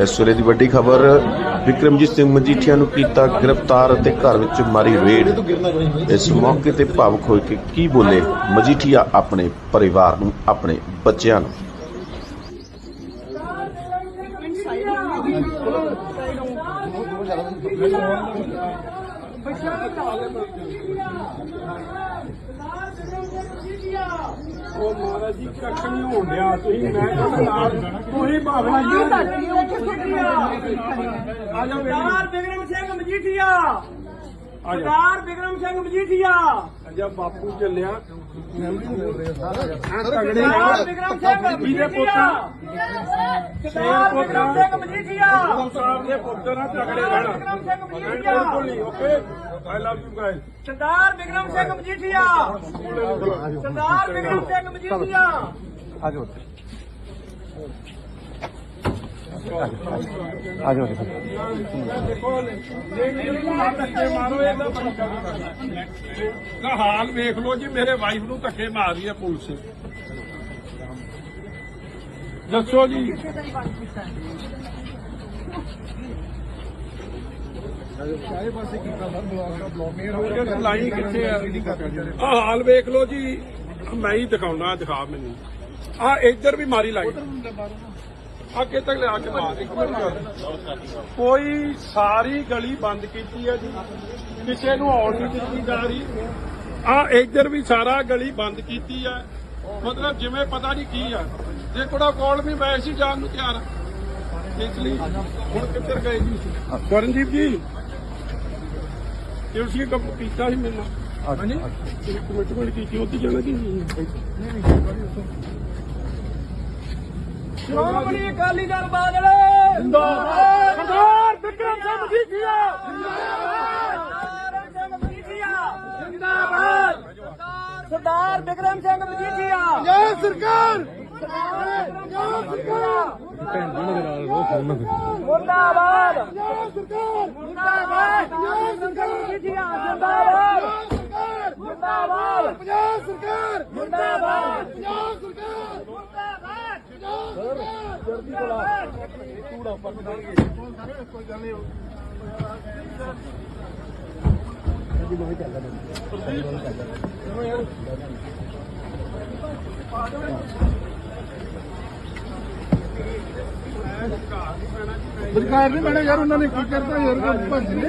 ਇਸ ਵੇਲੇ ਦੀ ਵੱਡੀ ਖਬਰ, ਵਿਕਰਮਜੀਤ ਸਿੰਘ ਮਜੀਠੀਆ ਨੂੰ ਕੀਤਾ ਗ੍ਰਿਫਤਾਰ ਅਤੇ ਘਰ ਵਿੱਚ ਮਾਰੀ ਰੇਡ। ਇਸ ਮੌਕੇ ਤੇ ਭਾਵੁਕ ਹੋਏ ਕਿ ਕੀ ਬੋਲੇ ਮਜੀਠੀਆ ਆਪਣੇ ਪਰਿਵਾਰ ਨੂੰ, ਆਪਣੇ ਬੱਚਿਆਂ ਨੂੰ? ਉਹ ਮਹਾਰਾਜ ਜੀ ਕੱਖ ਨਹੀਂ ਹੋਣ ਡਿਆ ਤੁਸੀਂ ਮੈਂ ਨਾਲ ਤੁਸੀਂ ਭਾਵਨਾ ਜੀ ਆ ਜਾਓ ਸਰਦਾਰ ਬਿਕਰਮ ਸਿੰਘ ਸਰਦਾਰ ਬਿਕਰਮ ਸਿੰਘ ਮਜੀਠੀਆ ਜਦ ਬਾਪੂ ਚੱਲਿਆ ਸਰਦਾਰ ਬਿਕਰਮ ਸਿੰਘ ਮਜੀਠੀਆ ਸਰਦਾਰ ਬਿਕਰਮ ਸਿੰਘ ਮਜੀਠੀਆ ਸਾਹਿਬ ਦੇ ਪੁੱਤਰ ਨਾਲ ਤਗੜੇ ਰਹਿਣਾ ਬਿਲਕੁਲ ਨਹੀਂ okay I love you guys Sardar Bikram Singh Majithia Sardar Bikram Singh Majithia ਦੇਖੋ ਧੱਕੇ ਮਾਰੋ ਇਹਦਾ ਦਾ ਹਾਲ ਵੇਖ ਲਓ ਜੀ, ਮੇਰੇ ਵਾਈਫ ਨੂੰ ਧੱਕੇ ਮਾਰ ਰਹੀ ਹੈ ਪੁਲਿਸ। ਦੱਸੋ ਜੀ। ਲਾਈ ਕਿੱਥੇ ਆ ਆਹ ਹਾਲ ਵੇਖ ਲਓ ਜੀ, ਮੈਂ ਹੀ ਦਿਖਾਉਣਾ, ਦਿਖਾ ਮੈਨੂੰ। ਆ ਇੱਧਰ ਵੀ ਮਾਰੀ ਲਾਈ। ਅੱਗੇ ਤੱਕ ਲਿਆ ਕੇ ਮਾਰ। ਇੱਕ ਮਿੰਟ। ਕੋਈ ਸਾਰੀ ਗਲੀ ਬੰਦ ਕੀਤੀ ਹੈ ਜੀ। ਕਿਸੇ ਨੂੰ ਆਉਣ ਨਹੀਂ ਦਿੱਤੀ ਜਾ ਰਹੀ। ਆ ਇੱਧਰ ਵੀ ਸਾਰਾ ਗਲੀ ਬੰਦ ਕੀਤੀ ਹੈ। ਮਤਲਬ ਜਿਵੇਂ ਪਤਾ ਨਹੀਂ ਕੀ ਆ। ਜੇ ਕੋੜਾ ਕੋਲ ਵੀ ਮੈਂ ਸੀ ਜਾਣ ਨੂੰ ਤਿਆਰ। ਹਾਂ। ਇਸ ਲਈ ਹੁਣ ਕਿੱਧਰ ਗਏ ਜੀ? ਕਰਨਦੀਪ ਜੀ ਤੁਸੀਂ ਕੰਮ ਕੀਤਾ ਸੀ ਮੇਰੇ ਨਾਲ। ਹਾਂਜੀ? ਕਮਿਟਮੈਂਟ ਕੀਤੀ ਉੱਥੇ ਜਾਣਾ ਕਿ? ਨਹੀਂ ਸ਼੍ਰੋਮਣੀ ਅਕਾਲੀ ਦਲ ਬਾਦਲ। ਜਿੰਦਾਬਾਦ। ਸਰਦਾਰ ਬਿਕਰਮ ਸਿੰਘ ਮਜੀਠੀਆ। ਜਿੰਦਾਬਾਦ। ਸਰਦਾਰ ਬਿਕਰਮ ਸਿੰਘ ਮਜੀਠੀਆ। ਜੈ ਸਰਕਾਰ। ਜੈ ਸਰਕਾਰ। ਮੁਰਦਾਬਾਦ। ਜੈ ਸਰਕਾਰ। ਮੁਰਦਾਬਾਦ। ਜੈ ਸਰਕਾਰ। ਮਜੀਠੀਆ ਜਿੰਦਾਬਾਦ ਮੁਰਦਾਬਾਦ ਪੰਜਾਬ ਸਰਕਾਰ ਮੁਰਦਾਬਾਦ ਪੰਜਾਬ ਸਰਕਾਰ ਮੁਰਦਾਬਾਦ ਸਰਕਾਰ ਨਹੀਂ ਮੈਨੇ ਯਾਰ ਉਹਨਾਂ ਨੇ ਕੀ ਕਰਤਾ ਯਾਰ? ਭੱਜਦੇ